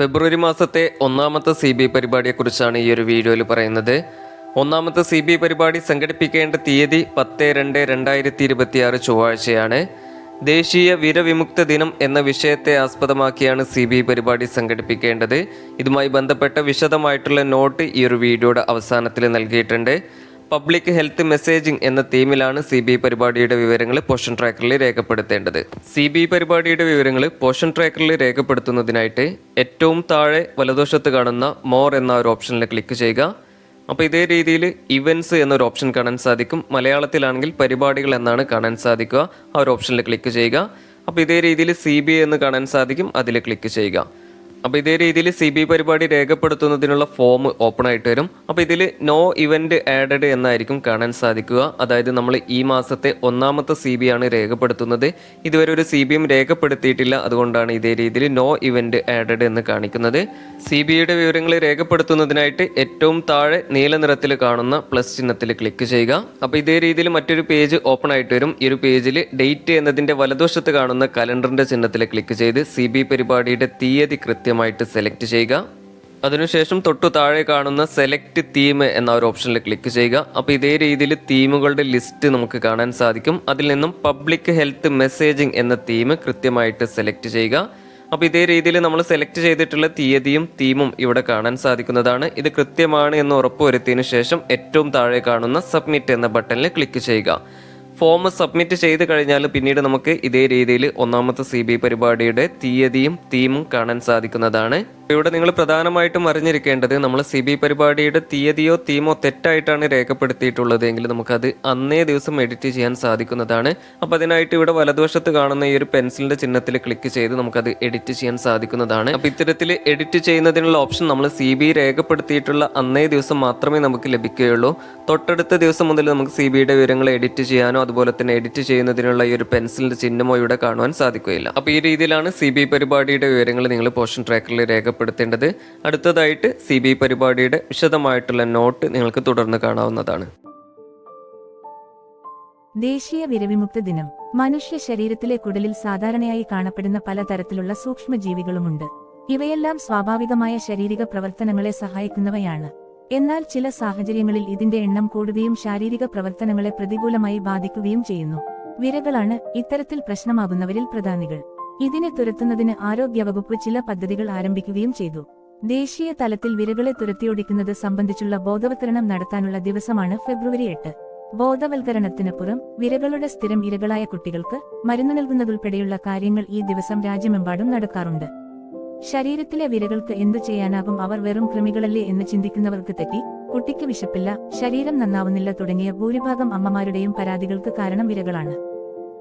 ഫെബ്രുവരി മാസത്തെ ഒന്നാമത്തെ C B പരിപാടിയെക്കുറിച്ചാണ് ഈ ഒരു വീഡിയോയിൽ പറയുന്നത്. ഒന്നാമത്തെ സി ബി പരിപാടി സംഘടിപ്പിക്കേണ്ട തീയതി പത്ത് രണ്ട് രണ്ടായിരത്തി ഇരുപത്തിയാറ് ചൊവ്വാഴ്ചയാണ്. ദേശീയ വീരവിമുക്ത ദിനം എന്ന വിഷയത്തെ ആസ്പദമാക്കിയാണ് സി ബി പരിപാടി സംഘടിപ്പിക്കേണ്ടത്. ഇതുമായി ബന്ധപ്പെട്ട വിശദമായിട്ടുള്ള നോട്ട് ഈ ഒരു വീഡിയോയുടെ അവസാനത്തിൽ നൽകിയിട്ടുണ്ട്. പബ്ലിക് ഹെൽത്ത് മെസ്സേജിംഗ് എന്ന തീമിലാണ് സി ബി പരിപാടിയുടെ വിവരങ്ങൾ പോഷൻ ട്രാക്കറിൽ രേഖപ്പെടുത്തേണ്ടത്. സി ബി പരിപാടിയുടെ വിവരങ്ങൾ പോഷൻ ട്രാക്കറിൽ രേഖപ്പെടുത്തുന്നതിനായിട്ട് ഏറ്റവും താഴെ വലതുവശത്ത് കാണുന്ന മോർ എന്ന ഒരു ഓപ്ഷനിൽ ക്ലിക്ക് ചെയ്യുക. അപ്പോൾ ഇതേ രീതിയിൽ ഇവന്റ്സ് എന്നൊരു ഓപ്ഷൻ കാണാൻ സാധിക്കും. മലയാളത്തിലാണെങ്കിൽ പരിപാടികൾ എന്നാണ് കാണാൻ സാധിക്കുക. ആ ഒരു ഓപ്ഷനിൽ ക്ലിക്ക് ചെയ്യുക. അപ്പോൾ ഇതേ രീതിയിൽ സി ബി എന്ന് കാണാൻ സാധിക്കും. അതിൽ ക്ലിക്ക് ചെയ്യുക. അപ്പോൾ ഇതേ രീതിയിൽ സി ബി പരിപാടി രേഖപ്പെടുത്തുന്നതിനുള്ള ഫോം ഓപ്പൺ ആയിട്ട് വരും. അപ്പോൾ ഇതിൽ നോ ഇവന്റ് ആഡഡ് എന്നായിരിക്കും കാണാൻ സാധിക്കുക. അതായത് നമ്മൾ ഈ മാസത്തെ ഒന്നാമത്തെ സി ബി ആണ് രേഖപ്പെടുത്തുന്നത്. ഇതുവരെ ഒരു സി ബിയും രേഖപ്പെടുത്തിയിട്ടില്ല. അതുകൊണ്ടാണ് ഇതേ രീതിയിൽ നോ ഇവന്റ് ആഡഡ് എന്ന് കാണിക്കുന്നത്. സി ബിയുടെ വിവരങ്ങൾ രേഖപ്പെടുത്തുന്നതിനായിട്ട് ഏറ്റവും താഴെ നീല നിറത്തിൽ കാണുന്ന പ്ലസ് ചിഹ്നത്തിൽ ക്ലിക്ക് ചെയ്യുക. അപ്പോൾ ഇതേ രീതിയിൽ മറ്റൊരു പേജ് ഓപ്പൺ ആയിട്ട് വരും. ഈ ഒരു പേജിൽ ഡേറ്റ് എന്നതിന്റെ വലതുവശത്ത് കാണുന്ന കലണ്ടറിന്റെ ചിഹ്നത്തിൽ ക്ലിക്ക് ചെയ്ത് സി ബി പരിപാടിയുടെ തീയതി കൃത്യമായിട്ട് സെലക്ട് ചെയ്യുക. അതിനുശേഷം തൊട്ടു താഴെ കാണുന്ന സെലക്ട് തീം എന്ന ഒരു ഓപ്ഷനിൽ ക്ലിക്ക് ചെയ്യുക. അപ്പോൾ ഇതേ രീതിയിൽ തീമുകളുടെ ലിസ്റ്റ് നമുക്ക് കാണാൻ സാധിക്കും. അതിൽ നിന്നും പബ്ലിക് ഹെൽത്ത് മെസ്സേജിംഗ് എന്ന തീം കൃത്യമായിട്ട് സെലക്ട് ചെയ്യുക. അപ്പോൾ ഇതേ രീതിയിൽ നമ്മൾ സെലക്ട് ചെയ്തിട്ടുള്ള തീയതിയും തീമും ഇവിടെ കാണാൻ സാധിക്കുന്നതാണ്. ഇത് കൃത്യമാണ് എന്ന് ഉറപ്പുവരുത്തിയതിനു ശേഷം ഏറ്റവും താഴെ കാണുന്ന സബ്മിറ്റ് എന്ന ബട്ടണിൽ ക്ലിക്ക് ചെയ്യുക. ഫോം സബ്മിറ്റ് ചെയ്ത് കഴിഞ്ഞാൽ പിന്നീട് നമുക്ക് ഇതേ രീതിയിൽ ഒന്നാമത്തെ സി പരിപാടിയുടെ തീയതിയും തീമും കാണാൻ സാധിക്കുന്നതാണ്. ഇവിടെ നിങ്ങൾ പ്രധാനമായിട്ടും അറിഞ്ഞിരിക്കേണ്ടത് നമ്മൾ സി ബി പരിപാടിയുടെ തീയതിയോ തീമോ തെറ്റായിട്ടാണ് രേഖപ്പെടുത്തിയിട്ടുള്ളത് എങ്കിൽ നമുക്കത് അന്നേ ദിവസം എഡിറ്റ് ചെയ്യാൻ സാധിക്കുന്നതാണ്. അപ്പോൾ അതിനായിട്ട് ഇവിടെ വലതുവശത്ത് കാണുന്ന ഈ ഒരു പെൻസിലിന്റെ ചിഹ്നത്തിൽ ക്ലിക്ക് ചെയ്ത് നമുക്കത് എഡിറ്റ് ചെയ്യാൻ സാധിക്കുന്നതാണ്. അപ്പോൾ ഇത്തരത്തിൽ എഡിറ്റ് ചെയ്യുന്നതിനുള്ള ഓപ്ഷൻ നമ്മൾ സി ബി രേഖപ്പെടുത്തിയിട്ടുള്ള അന്നേ ദിവസം മാത്രമേ നമുക്ക് ലഭിക്കുകയുള്ളൂ. തൊട്ടടുത്ത ദിവസം മുതൽ നമുക്ക് സി ബിയുടെ വിവരങ്ങൾ എഡിറ്റ് ചെയ്യാനോ അതുപോലെ തന്നെ എഡിറ്റ് ചെയ്യുന്നതിനുള്ള ഈ ഒരു പെൻസിലിന്റെ ചിഹ്നമോ ഇവിടെ കാണുവാൻ സാധിക്കുകയില്ല. അപ്പോൾ ഈ രീതിയിലാണ് സി ബി പരിപാടിയുടെ വിവരങ്ങൾ നിങ്ങൾ പോഷൻ ട്രാക്കറിൽ രേഖപ്പെടുത്തേണ്ടത് അടുത്തതായിട്ട് സി ബി പരിപാടിയുടെ വിശദമായിട്ടുള്ള നോട്ട് നിങ്ങൾക്ക് തുടർന്ന് കാണാവുന്നതാണ്. ദേശീയ വിരവിമുക്ത ദിനം. മനുഷ്യ ശരീരത്തിലെ കുടലിൽ സാധാരണയായി കാണപ്പെടുന്ന പലതരത്തിലുള്ള സൂക്ഷ്മജീവികളുമുണ്ട്. ഇവയെല്ലാം സ്വാഭാവികമായ ശാരീരിക പ്രവർത്തനങ്ങളെ സഹായിക്കുന്നവയാണ്. എന്നാൽ ചില സാഹചര്യങ്ങളിൽ ഇതിന്റെ എണ്ണം കൂടുകയും ശാരീരിക പ്രവർത്തനങ്ങളെ പ്രതികൂലമായി ബാധിക്കുകയും ചെയ്യുന്നു. വിരകളാണ് ഇത്തരത്തിൽ പ്രശ്നമാകുന്നവരിൽ പ്രധാനികൾ. ഇതിനെ തുരത്തുന്നതിന് ആരോഗ്യവകുപ്പ് ചില പദ്ധതികൾ ആരംഭിക്കുകയും ചെയ്തു. ദേശീയ തലത്തിൽ വിരകളെ തുരത്തിയൊടിക്കുന്നത് സംബന്ധിച്ചുള്ള ബോധവത്കരണം നടത്താനുള്ള ദിവസമാണ് ഫെബ്രുവരി എട്ട്. ബോധവൽക്കരണത്തിന് പുറം വിരകളുടെ സ്ഥിരം ഇരകളായ കുട്ടികൾക്ക് മരുന്ന് നൽകുന്നതുൾപ്പെടെയുള്ള കാര്യങ്ങൾ ഈ ദിവസം രാജ്യമെമ്പാടും നടക്കാറുണ്ട്. ശരീരത്തിലെ വിരകൾക്ക് എന്തു ചെയ്യാനാകും അവർ വെറും കൃമികളല്ലേ എന്ന് ചിന്തിക്കുന്നവർക്ക് തെറ്റി കുട്ടിക്ക് വിശപ്പില്ല ശരീരം നന്നാവുന്നില്ല തുടങ്ങിയ ഭൂരിഭാഗം അമ്മമാരുടെയും പരാതികൾക്ക് കാരണം വിരകളാണ്.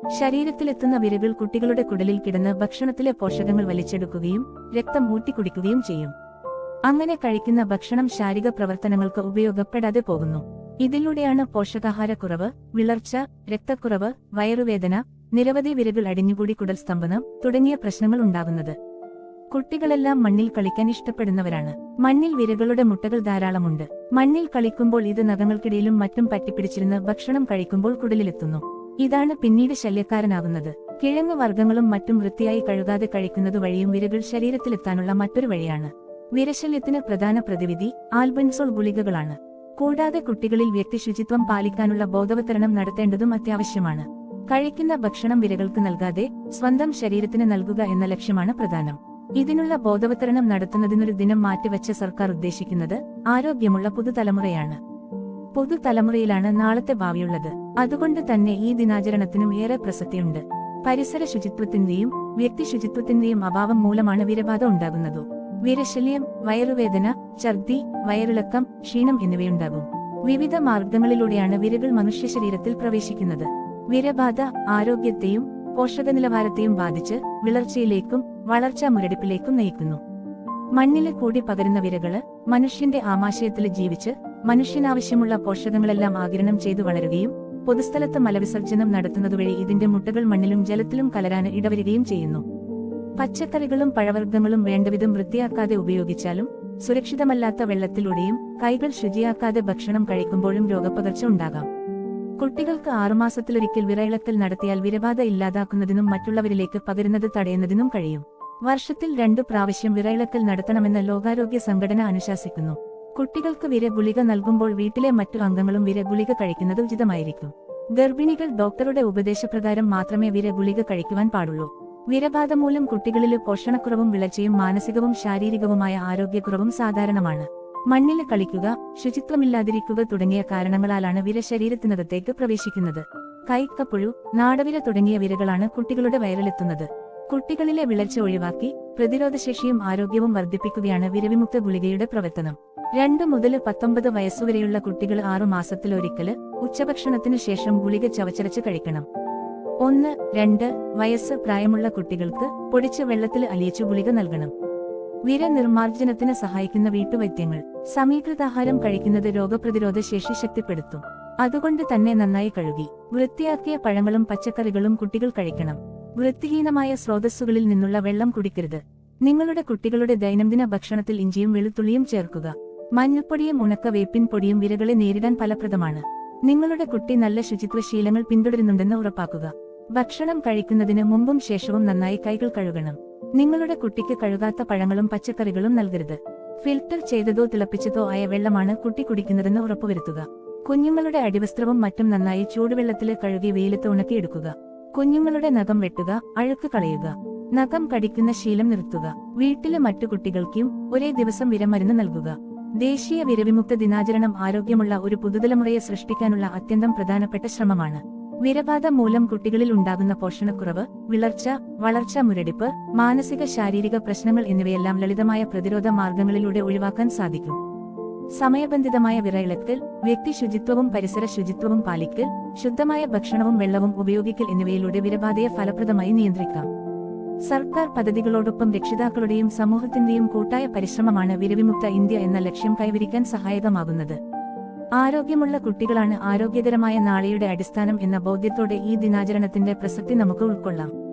ശരീരത്തിലെത്തുന്ന വിരകൾ കുട്ടികളുടെ കുടലിൽ കിടന്ന് ഭക്ഷണത്തിലെ പോഷകങ്ങൾ വലിച്ചെടുക്കുകയും രക്തം ഊട്ടിക്കുടിക്കുകയും ചെയ്യും. അങ്ങനെ കഴിക്കുന്ന ഭക്ഷണം ശാരീരിക പ്രവർത്തനങ്ങൾക്ക് ഉപയോഗപ്പെടാതെ പോകുന്നു. ഇതിലൂടെയാണ് പോഷകാഹാരക്കുറവ് വിളർച്ച രക്തക്കുറവ് വയറുവേദന നിരവധി വിരകൾ അടിഞ്ഞുകൂടി കുടൽ സ്തംഭനം തുടങ്ങിയ പ്രശ്നങ്ങൾ ഉണ്ടാകുന്നത്. കുട്ടികളെല്ലാം മണ്ണിൽ കളിക്കാൻ ഇഷ്ടപ്പെടുന്നവരാണ്. മണ്ണിൽ വിരകളുടെ മുട്ടകൾ ധാരാളമുണ്ട്. മണ്ണിൽ കളിക്കുമ്പോൾ ഇത് നഖങ്ങൾക്കിടയിലും മറ്റും പറ്റിപ്പിടിച്ചിരുന്ന് ഭക്ഷണം കഴിക്കുമ്പോൾ കുടലിലെത്തുന്നു. ഇതാണ് പിന്നീട് ശല്യക്കാരനാകുന്നത്. കിഴങ്ങ് വർഗങ്ങളും മറ്റും വൃത്തിയായി കഴുകാതെ കഴിക്കുന്നത് വഴിയും വിരകൾ ശരീരത്തിലെത്താനുള്ള മറ്റൊരു വഴിയാണ്. വിരശല്യത്തിന് പ്രധാന പ്രതിവിധി ആൽബൻസോൾ ഗുളികകളാണ്. കൂടാതെ കുട്ടികളിൽ വ്യക്തി ശുചിത്വം പാലിക്കാനുള്ള ബോധവത്കരണം നടത്തേണ്ടതും അത്യാവശ്യമാണ്. കഴിക്കുന്ന ഭക്ഷണം വിരകൾക്ക് നൽകാതെ സ്വന്തം ശരീരത്തിന് നൽകുക എന്ന ലക്ഷ്യമാണ് പ്രധാനം. ഇതിനുള്ള ബോധവത്കരണം നടത്തുന്നതിനൊരു ദിനം മാറ്റിവെച്ച സർക്കാർ ഉദ്ദേശിക്കുന്നത് ആരോഗ്യമുള്ള പുതുതലമുറയാണ്. പുതുതലമുറയിലാണ് നാളത്തെ ഭാവിയുള്ളത്. അതുകൊണ്ട് തന്നെ ഈ ദിനാചരണത്തിനും ഏറെ പ്രസക്തിയുണ്ട്. പരിസര ശുചിത്വത്തിന്റെയും വ്യക്തി ശുചിത്വത്തിന്റെയും അഭാവം മൂലമാണ് വിരബാധ ഉണ്ടാകുന്നത്. വിരശല്യം വയറുവേദന ഛർദി വയറിളക്കം ക്ഷീണം എന്നിവയുണ്ടാകും. വിവിധ മാർഗങ്ങളിലൂടെയാണ് വിരകൾ മനുഷ്യ ശരീരത്തിൽ പ്രവേശിക്കുന്നത്. വിരബാധ ആരോഗ്യത്തെയും പോഷക നിലവാരത്തെയും ബാധിച്ച് വിളർച്ചയിലേക്കും വളർച്ചാ മുരടിപ്പിലേക്കും നയിക്കുന്നു. മണ്ണിൽ കൂടി പകരുന്ന വിരകൾ മനുഷ്യന്റെ ആമാശയത്തിൽ ജീവിച്ച് മനുഷ്യനാവശ്യമുള്ള പോഷകങ്ങളെല്ലാം ആകിരണം ചെയ്തു വളരുകയും പൊതുസ്ഥലത്ത് മലവിസർജനം നടത്തുന്നതുവഴി ഇതിന്റെ മുട്ടകൾ മണ്ണിലും ജലത്തിലും കലരാന് ഇടവരികയും ചെയ്യുന്നു. പച്ചക്കറികളും പഴവർഗങ്ങളും വേണ്ടവിധം വൃത്തിയാക്കാതെ ഉപയോഗിച്ചാലും സുരക്ഷിതമല്ലാത്ത വെള്ളത്തിലൂടെയും കൈകൾ ശുചിയാക്കാതെ ഭക്ഷണം കഴിക്കുമ്പോഴും രോഗപകർച്ച ഉണ്ടാകാം. കുട്ടികൾക്ക് ആറുമാസത്തിലൊരിക്കൽ വിറയിളക്കൽ നടത്തിയാൽ വിരബാധ ഇല്ലാതാക്കുന്നതിനും മറ്റുള്ളവരിലേക്ക് പകരുന്നത് തടയുന്നതിനും കഴിയും. വർഷത്തിൽ രണ്ടു പ്രാവശ്യം വിറയിളക്കൽ നടത്തണമെന്ന് ലോകാരോഗ്യ സംഘടന അനുശാസിക്കുന്നു. കുട്ടികൾക്ക് വിര ഗുളിക നൽകുമ്പോൾ വീട്ടിലെ മറ്റു അംഗങ്ങളും വിര ഗുളിക കഴിക്കുന്നത് ഉചിതമായിരിക്കും. ഗർഭിണികൾ ഡോക്ടറുടെ ഉപദേശപ്രകാരം മാത്രമേ വിര ഗുളിക കഴിക്കുവാൻ പാടുള്ളൂ. വിരബാധ മൂലം കുട്ടികളിലെ പോഷണക്കുറവും വിളർച്ചയും മാനസികവും ശാരീരികവുമായ ആരോഗ്യക്കുറവും സാധാരണമാണ്. മണ്ണിൽ കളിക്കുക ശുചിത്വമില്ലാതിരിക്കുക തുടങ്ങിയ കാരണങ്ങളാലാണ് വിര ശരീരത്തിനകത്തേക്ക് പ്രവേശിക്കുന്നത്. കൈക്കപ്പുഴു നാടവിര തുടങ്ങിയ വിരകളാണ് കുട്ടികളുടെ വയറിലെത്തുന്നത്. കുട്ടികളിലെ വിളർച്ച ഒഴിവാക്കി പ്രതിരോധശേഷിയും ആരോഗ്യവും വർദ്ധിപ്പിക്കുകയാണ് വിരവിമുക്ത ഗുളികയുടെ പ്രവർത്തനം. രണ്ടു മുതൽ പത്തൊമ്പത് വയസ്സുവരെയുള്ള കുട്ടികൾ ആറു മാസത്തിലൊരിക്കൽ ഉച്ചഭക്ഷണത്തിനു ശേഷം ഗുളിക ചവച്ചരച്ച് കഴിക്കണം. ഒന്ന് രണ്ട് വയസ്സ് പ്രായമുള്ള കുട്ടികൾക്ക് പൊടിച്ച് വെള്ളത്തിൽ അലിയിച്ചു ഗുളിക നൽകണം. വിര നിർമാർജനത്തിന് സഹായിക്കുന്ന വീട്ടുവൈദ്യങ്ങൾ സമീകൃതാഹാരം കഴിക്കുന്നത് രോഗപ്രതിരോധ ശേഷി ശക്തിപ്പെടുത്തും. അതുകൊണ്ട് തന്നെ നന്നായി കഴുകി വൃത്തിയാക്കിയ പഴങ്ങളും പച്ചക്കറികളും കുട്ടികൾ കഴിക്കണം. വൃത്തിഹീനമായ സ്രോതസ്സുകളിൽ നിന്നുള്ള വെള്ളം കുടിക്കരുത്. നിങ്ങളുടെ കുട്ടികളുടെ ദൈനംദിന ഭക്ഷണത്തിൽ ഇഞ്ചിയും വെളുത്തുള്ളിയും ചേർക്കുക. മഞ്ഞൾപ്പൊടിയും ഉണക്ക വേപ്പിൻ പൊടിയും വിരകളെ നേരിടാൻ ഫലപ്രദമാണ്. നിങ്ങളുടെ കുട്ടി നല്ല ശുചിത്വ ശീലങ്ങൾ പിന്തുടരുന്നുണ്ടെന്ന് ഉറപ്പാക്കുക. ഭക്ഷണം കഴിക്കുന്നതിന് മുമ്പും ശേഷവും നന്നായി കൈകൾ കഴുകണം. നിങ്ങളുടെ കുട്ടിക്ക് കഴുകാത്ത പഴങ്ങളും പച്ചക്കറികളും നൽകരുത്. ഫിൽട്ടർ ചെയ്തതോ തിളപ്പിച്ചതോ ആയ വെള്ളമാണ് കുട്ടി കുടിക്കുന്നതെന്ന് ഉറപ്പുവരുത്തുക. കുഞ്ഞുങ്ങളുടെ അടിവസ്ത്രവും മറ്റും നന്നായി ചൂടുവെള്ളത്തിൽ കഴുകി വെയിലത്ത് ഉണക്കിയെടുക്കുക. കുഞ്ഞുങ്ങളുടെ നഖം വെട്ടുക അഴുക്ക് കളയുക. നഖം കടിക്കുന്ന ശീലം നിർത്തുക. വീട്ടിലെ മറ്റു കുട്ടികൾക്കും ഒരേ ദിവസം വിരമരുന്ന് നൽകുക. ദേശീയ വിരവിമുക്ത ദിനാചരണം ആരോഗ്യമുള്ള ഒരു പുതുതലമുറയെ സൃഷ്ടിക്കാനുള്ള അത്യന്തം പ്രധാനപ്പെട്ട ശ്രമമാണ്. വിരബാധ മൂലം കുട്ടികളിൽ ഉണ്ടാകുന്ന പോഷണക്കുറവ് വിളർച്ച വളർച്ച മുരടിപ്പ് മാനസിക ശാരീരിക പ്രശ്നങ്ങൾ എന്നിവയെല്ലാം ലളിതമായ പ്രതിരോധ മാർഗങ്ങളിലൂടെ ഒഴിവാക്കാൻ സാധിക്കും. സമയബന്ധിതമായ വിറയിളക്കൽ വ്യക്തി ശുചിത്വവും പരിസര ശുചിത്വവും പാലിക്കൽ ശുദ്ധമായ ഭക്ഷണവും വെള്ളവും ഉപയോഗിക്കൽ എന്നിവയിലൂടെ വിരബാധയെ ഫലപ്രദമായി നിയന്ത്രിക്കാം. സർക്കാർ പദ്ധതികളോടൊപ്പം രക്ഷിതാക്കളുടെയും സമൂഹത്തിന്റെയും കൂട്ടായ പരിശ്രമമാണ് വിരവിമുക്ത ഇന്ത്യ എന്ന ലക്ഷ്യം കൈവരിക്കാൻ സഹായകമാകുന്നത്. ആരോഗ്യമുള്ള കുട്ടികളാണ് ആരോഗ്യകരമായ നാളെയുടെ അടിസ്ഥാനം എന്ന ബോധ്യത്തോടെ ഈ ദിനാചരണത്തിന്റെ പ്രസക്തി നമുക്ക് ഉൾക്കൊള്ളാം.